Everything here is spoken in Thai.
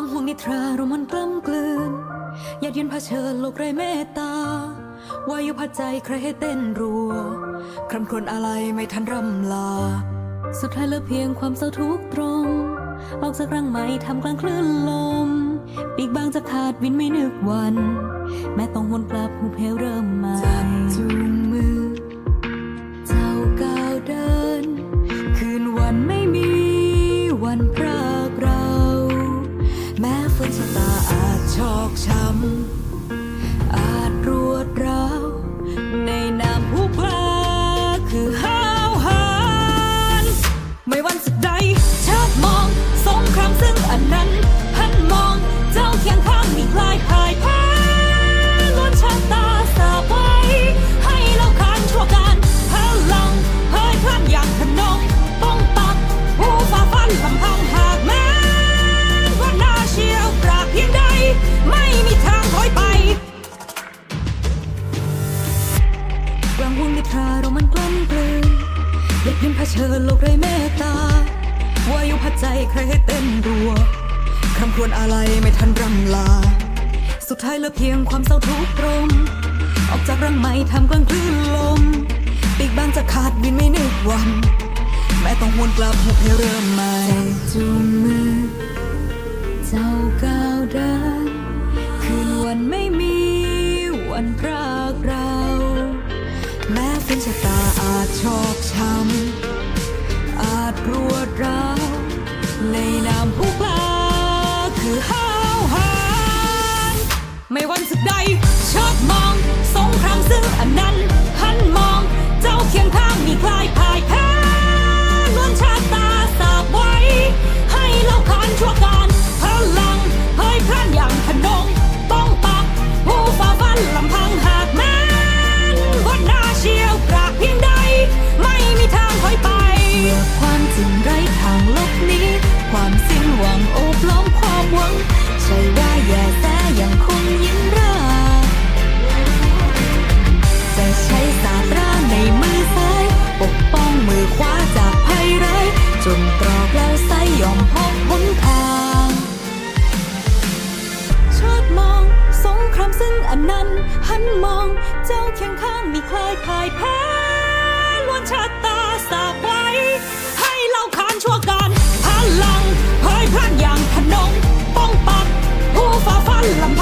างห่วงนิทราโรมันกล้ำกลืนญาติเย็นเผชิญโลกไรเมตตาวายุพัดใจใครให้เต้นรัวคำครวญอะไรไม่ทันร่ำลา สุดท้ายเหลือเพียงความเศร้าทุกตรง ออกจากรังไหมทำกลางคลื่นลม ปีกบางจะขาดวินไม่นึกวัน แม้ต้องวนกลับหูเพลเริ่มม่จูางห่วงนิทราเรามันกล้ำกลืนอย่าเพียงเผชิญโลกไร้เมตตาวายุพัดใจใครให้เต้นรัวคำครวญอะไรไม่ทันรำลา สุดท้ายเหลือเพียงความเศร้าทุกข์ตรงออกจากรังไหมทำกลางคลื่นลม ปีกบางจะขาดบินไม่นึกวัน แม้ต้องวนกลับหุบให้เริ่มใหม่ อาจชอกช้ำอาจรวดร้าวในนามผู้กล้าคือห้าวหาญไม่วันสุดใดชอบมอง สงครามซึ่งอันนั้นหันมอง เจ้าเคียงข้าง ใช้สาตราในมือซ้าย ปกป้องมือขวาจากภัยร้ายจนตรอกแล้วไซยอมพบหนทางชาติมอง สงครามซึ่งอันนั้น หันมองเจ้าเคียงข้างมีคลายพายแพ้ล้วนชะตาสาบไว้ ให้เล่าขานชั่วการพลังเผยพลันอย่างขนงป้องปักผู้ฝ่าฟันลำ